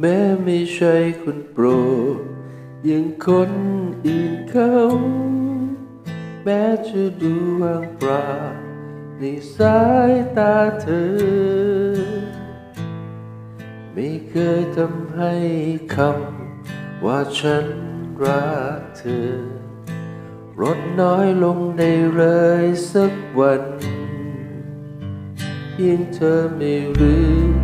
แม้ไม่ใช่คนโปรดอย่างคนอื่นเขา แม้จะดูว่างเปล่าในสายตาเธอ ไม่เคยทำให้คำว่าฉันรักเธอลดน้อยลงได้เลยสักวันเพียงเธอไม่รู้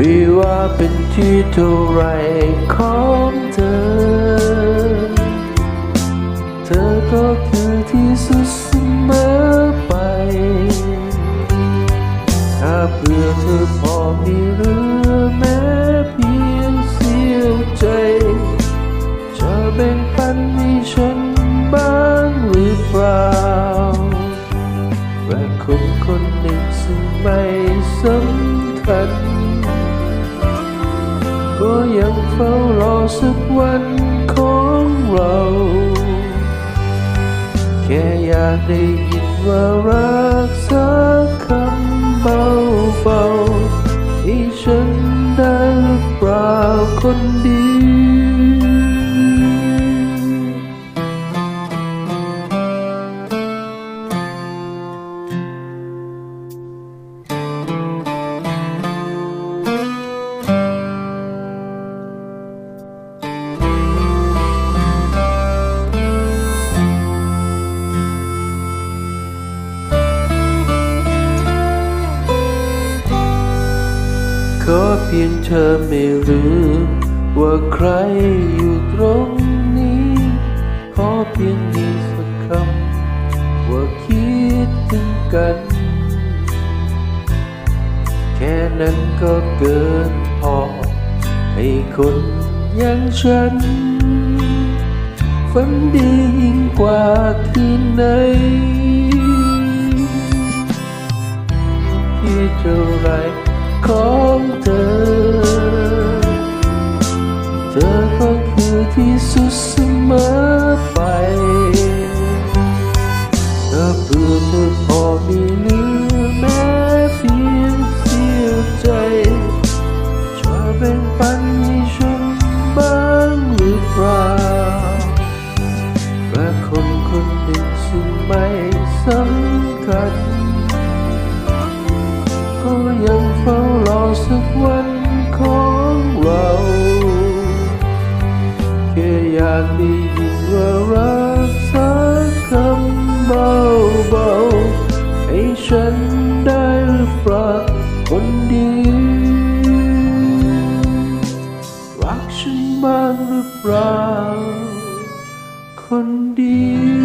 ไม่ว่าเป็นที่เท่าไรของเธอ เธอก็คือที่สุดเสมอไป ถ้าเพื่อเธอพอมีหลือแม้เพียงเสี้ยวใจ จะแบ่งปันให้ฉันบ้างหรือเปล่าว่าคนคนหนึ่งซึ่งไม่สำคัญ สักวันของเรา แค่อยากได้ยินว่ารักสักคำเบาๆให้ฉันได้หรือเปล่าคนดี เพียงเธอไม่รู้ว่าใครอยู่ตรงนี้ ขอเพียงมีสักคำว่าคิดถึงกัน แค่นั้นก็เกินพอ ให้คนอย่างฉัน ฝันดียิ่งกว่าคืนไหนที่เท่าไร ของเธอ เธอก็คือที่สุดเสมอไปถ้าเพื่อเธอพอมีเหลือแม้เพียงเสี้ยวใจจะแบ่งปันให้ฉันบ้างหรือเปล่ารักคนคนหนึ่งซึ่งไม่สำคัญก็ยัง สักวันของเราแค่อยากได้ยินว่ารักสักคำเบาๆให้ฉันได้หรือเปล่าคนดีรักฉันบ้างหรือเปล่าคนดี